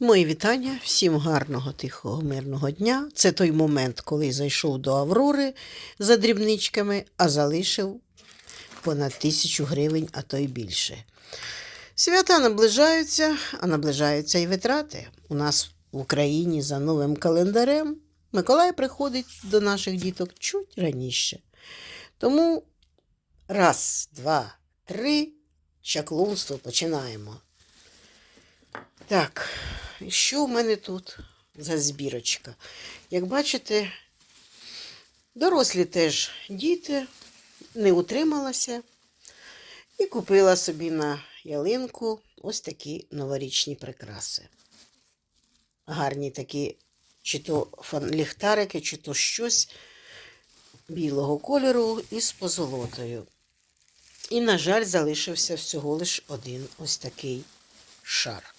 Мої вітання, всім гарного, тихого, мирного дня. Це той момент, коли зайшов до Аврори за дрібничками, а залишив понад тисячу гривень, а то й більше. Свята наближаються, а наближаються і витрати. У нас в Україні за новим календарем Миколай приходить до наших діток чуть раніше. Тому раз, два, три, чаклунство починаємо. Так, і що в мене тут за збірочка? Як бачите, дорослі теж діти, не утрималася і купила собі на ялинку ось такі новорічні прикраси. Гарні такі, чи то ліхтарики, чи то щось білого кольору із позолотою. І, на жаль, залишився всього лиш один ось такий шар.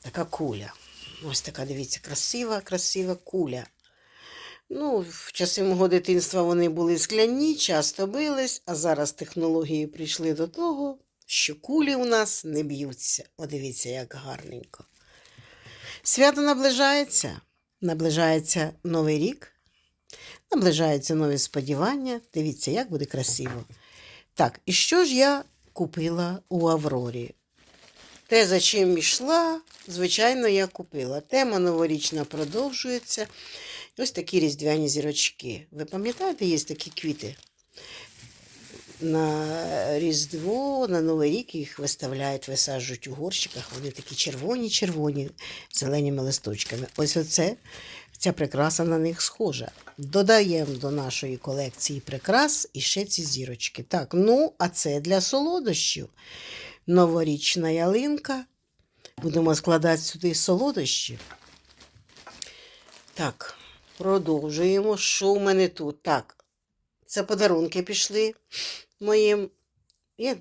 Така куля. Ось така, дивіться, красива, красива куля. Ну, в часи мого дитинства вони були скляні, часто бились, а зараз технології прийшли до того, що кулі у нас не б'ються. О, дивіться, як гарненько. Свято наближається. Наближається Новий рік, наближаються нові сподівання. Дивіться, як буде красиво. Так, і що ж я купила у Аврорі? Те, за чим йшла, звичайно, я купила. Тема новорічна продовжується. Ось такі різдвяні зірочки. Ви пам'ятаєте, є такі квіти? На Різдво, на Новий рік їх виставляють, висаджують у горщиках. Вони такі червоні-червоні, зеленими листочками. Ось оце, ця прикраса на них схожа. Додаємо до нашої колекції прикрас і ще ці зірочки. Так, ну, а це для солодощів новорічна ялинка. Будемо складати сюди солодощі. Так, продовжуємо. Що у мене тут? Так, це подарунки пішли моїм. Я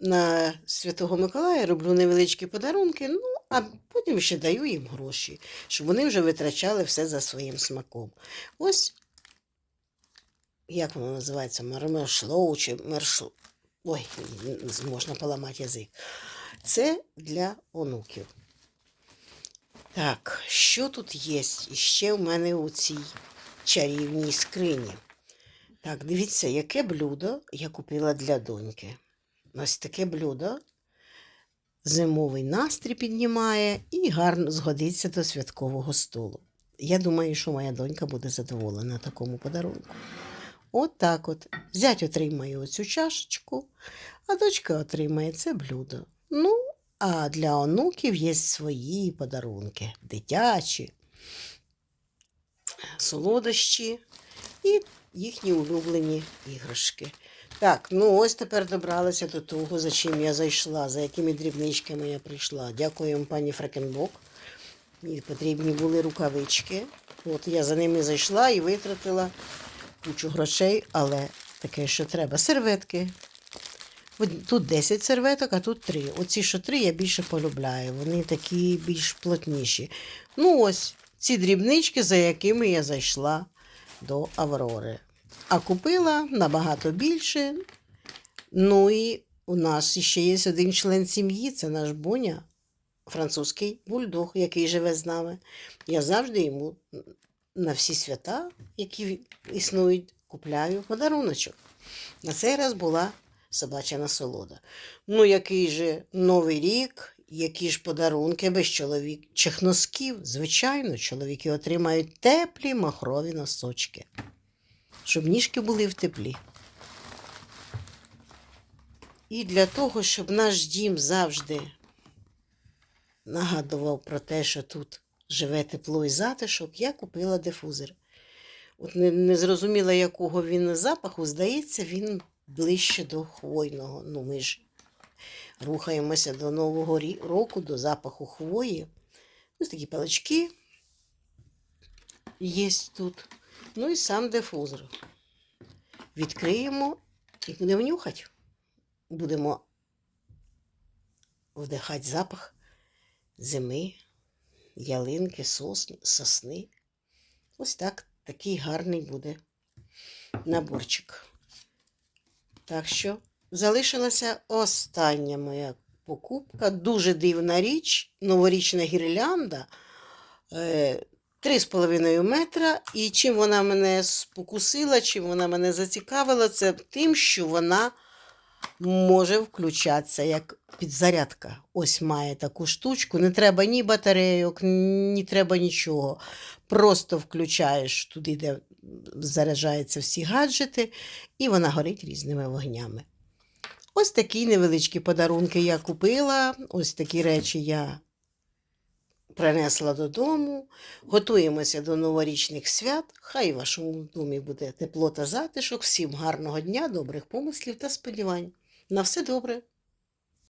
на Святого Миколая роблю невеличкі подарунки, ну, а потім ще даю їм гроші, щоб вони вже витрачали все за своїм смаком. Ось, як воно називається, мармешлоу чи мершлоу. Ой, можна поламати язик. Це для онуків. Так, що тут є ще в мене у цій чарівній скрині? Так, дивіться, яке блюдо я купила для доньки. Ось таке блюдо. Зимовий настрій піднімає і гарно згодиться до святкового столу. Я думаю, що моя донька буде задоволена такому подарунку. От так от. Зять отримає оцю чашечку, а дочка отримає це блюдо. Ну, а для онуків є свої подарунки, дитячі, солодощі і їхні улюблені іграшки. Так, ну ось тепер добралася до того, за чим я зайшла, за якими дрібничками я прийшла. Дякую пані Фрекенбок. Мені потрібні були рукавички. От я за ними зайшла і витратила кучу грошей, але таке, що треба. Серветки. Тут 10 серветок, а тут 3. Оці, що 3, я більше полюбляю. Вони такі більш плотніші. Ну, ось ці дрібнички, за якими я зайшла до Аврори. А купила набагато більше. Ну і у нас ще є один член сім'ї, це наш Боня, французький бульдог, який живе з нами. Я завжди йому на всі свята, які існують, купляю подаруночок. На цей раз була собача насолода. Ну, який же Новий рік, які ж подарунки без чоловічих носків. Звичайно, чоловіки отримають теплі махрові носочки, щоб ніжки були в теплі. І для того, щоб наш дім завжди нагадував про те, що тут живе тепло і затишок, я купила дифузор. От не, не зрозуміла, якого він запаху, здається, він ближче до хвойного. Ну, ми ж рухаємося до Нового року, до запаху хвої. Ось такі палички є тут. Ну і сам дифузор. Відкриємо і будемо нюхати. Будемо вдихати запах зими, ялинки, сосни, сосни. Ось так, такий гарний буде наборчик. Так що залишилася остання моя покупка. Дуже дивна річ. Новорічна гірлянда. Е, 3,5 метра. І чим вона мене спокусила, чим вона мене зацікавила, це тим, що вона може включатися як підзарядка. Ось має таку штучку. Не треба ні батарейок, ні треба нічого. Просто включаєш туди, де заряджаються всі гаджети, і вона горить різними вогнями. Ось такі невеличкі подарунки я купила. Ось такі речі я принесла додому. Готуємося до новорічних свят. Хай в вашому домі буде тепло та затишок. Всім гарного дня, добрих помислів та сподівань. На все добре!